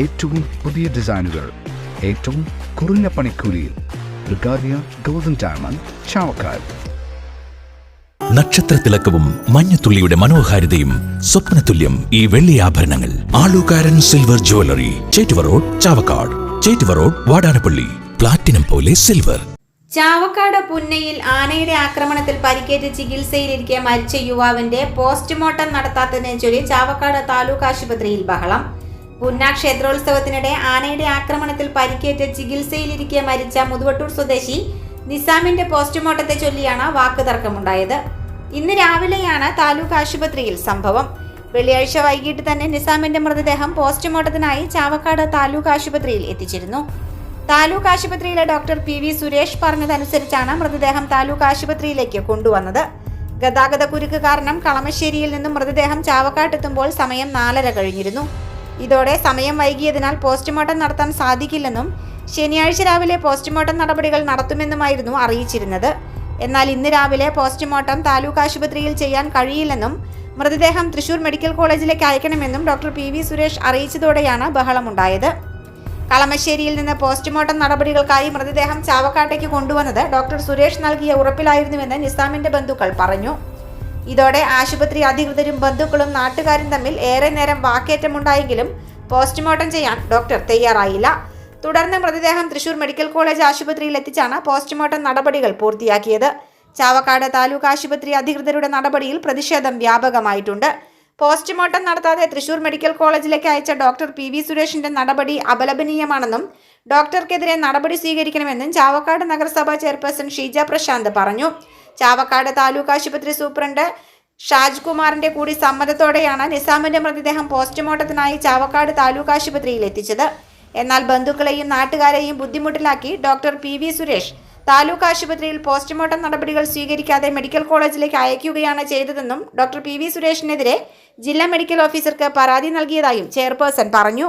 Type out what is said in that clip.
ഏറ്റവും പുതിയ ഡിസൈനുകൾ ഏറ്റവും കുറഞ്ഞ പണിക്കൂലിയിൽ ബ്രിഗാദിയ ഗോൾഡൻ ഡയമണ്ട് ചാവക്കാട് നക്ഷത്രത്തിലക്കവും മഞ്ഞത്തുള്ളിയുടെ മനോഹാരിതയും സ്വപ്നതുല്യം ഈ വെള്ളി ആഭരണങ്ങൾ. Alookkaran silver jewellery Chettuva road Chavakkad. Chettuva road Vadanappally. Platinum പോലെ സിൽവർ. ചാവക്കാട് പുന്നയിൽ ആനയുടെ ആക്രമണത്തിൽ പരിക്കേറ്റ് ചികിത്സയിലിരിക്കെ മരിച്ച യുവാവിന്റെ പോസ്റ്റ്മോർട്ടം നടത്താത്തതിനെ ചൊല്ലി ചാവക്കാട് താലൂക്ക് ആശുപത്രിയിൽ ബഹളം. പുന്ന ക്ഷേത്രോത്സവത്തിനിടെ ആനയുടെ ആക്രമണത്തിൽ പരിക്കേറ്റ് ചികിത്സയിലിരിക്കെ മരിച്ച മുതുവട്ടൂർ സ്വദേശി നിസാമിന്റെ പോസ്റ്റ്മോർട്ടത്തെ ചൊല്ലിയാണ് വാക്കുതർക്കമുണ്ടായത്. ഇന്ന് രാവിലെയാണ് താലൂക്ക് ആശുപത്രിയിൽ സംഭവം. വെള്ളിയാഴ്ച വൈകിട്ട് തന്നെ നിസാമിന്റെ മൃതദേഹം പോസ്റ്റ്മോർട്ടത്തിനായി ചാവക്കാട് താലൂക്ക് ആശുപത്രിയിൽ എത്തിച്ചിരുന്നു. താലൂക്ക് ആശുപത്രിയിലെ ഡോക്ടർ പി വി സുരേഷ് പറഞ്ഞതനുസരിച്ചാണ് മൃതദേഹം താലൂക്ക് ആശുപത്രിയിലേക്ക് കൊണ്ടുവന്നത്. ഗതാഗത കുരുക്ക് കാരണം കളമശ്ശേരിയിൽ നിന്നും മൃതദേഹം ചാവക്കാട്ടെത്തുമ്പോൾ സമയം നാലര കഴിഞ്ഞിരുന്നു. ഇതോടെ സമയം വൈകിയതിനാൽ പോസ്റ്റ്മോർട്ടം നടത്താൻ സാധിക്കില്ലെന്നും ശനിയാഴ്ച രാവിലെ പോസ്റ്റ്മോർട്ടം നടപടികൾ നടത്തുമെന്നുമായിരുന്നു അറിയിച്ചിരുന്നത്. എന്നാൽ ഇന്ന് രാവിലെ പോസ്റ്റ്മോർട്ടം താലൂക്ക് ആശുപത്രിയിൽ ചെയ്യാൻ കഴിയില്ലെന്നും മൃതദേഹം തൃശൂർ മെഡിക്കൽ കോളേജിലേക്ക് അയക്കണമെന്നും ഡോക്ടർ പി വി സുരേഷ് അറിയിച്ചതോടെയാണ് ബഹളമുണ്ടായത്. കളമശ്ശേരിയിൽ നിന്ന് പോസ്റ്റ്മോർട്ടം നടപടികൾക്കായി മൃതദേഹം ചാവക്കാട്ടേക്ക് കൊണ്ടുവന്നത് ഡോക്ടർ സുരേഷ് നൽകിയ ഉറപ്പിലായിരുന്നുവെന്ന് നിസാമിന്റെ ബന്ധുക്കൾ പറഞ്ഞു. ഇതോടെ ആശുപത്രി അധികൃതരും ബന്ധുക്കളും നാട്ടുകാരും തമ്മിൽ ഏറെ നേരം വാക്കേറ്റമുണ്ടായെങ്കിലും പോസ്റ്റ്മോർട്ടം ചെയ്യാൻ ഡോക്ടർ തയ്യാറായില്ല. തുടർന്ന് മൃതദേഹം തൃശൂർ മെഡിക്കൽ കോളേജ് ആശുപത്രിയിൽ എത്തിച്ചാണ് പോസ്റ്റ്മോർട്ടം നടപടികൾ പൂർത്തിയാക്കിയത്. ചാവക്കാട് താലൂക്ക് ആശുപത്രി അധികൃതരുടെ നടപടിയിൽ പ്രതിഷേധം വ്യാപകമായിട്ടുണ്ട്. പോസ്റ്റ്മോർട്ടം നടത്താതെ തൃശൂർ മെഡിക്കൽ കോളേജിലേക്ക് അയച്ച ഡോക്ടർ പി വി സുരേഷിന്റെ നടപടി അപലപനീയമാണെന്നും ഡോക്ടർക്കെതിരെ നടപടി സ്വീകരിക്കണമെന്നും ചാവക്കാട് നഗരസഭാ ചെയർപേഴ്സൺ ഷീജ പ്രശാന്ത് പറഞ്ഞു. ചാവക്കാട് താലൂക്ക് ആശുപത്രി സൂപ്രണ്ട് ഷാജ്കുമാറിന്റെ കൂടി സമ്മതത്തോടെയാണ് നിസാമിന്റെ മൃതദേഹം പോസ്റ്റ്മോർട്ടത്തിനായി ചാവക്കാട് താലൂക്ക് ആശുപത്രിയിൽ എത്തിച്ചത്. എന്നാൽ ബന്ധുക്കളെയും നാട്ടുകാരെയും ബുദ്ധിമുട്ടിലാക്കി doctor P V Suresh taluk ആശുപത്രിയിൽ പോസ്റ്റ്മോർട്ടം നടപടികൾ സ്വീകരിക്കാതെ മെഡിക്കൽ കോളേജിലേക്ക് അയക്കുകയാണ് ചെയ്തതെന്നും ഡോക്ടർ പി വി സുരേഷിനെതിരെ ജില്ലാ മെഡിക്കൽ ഓഫീസർക്ക് പരാതി നൽകിയതായും ചെയർപേഴ്സൺ പറഞ്ഞു.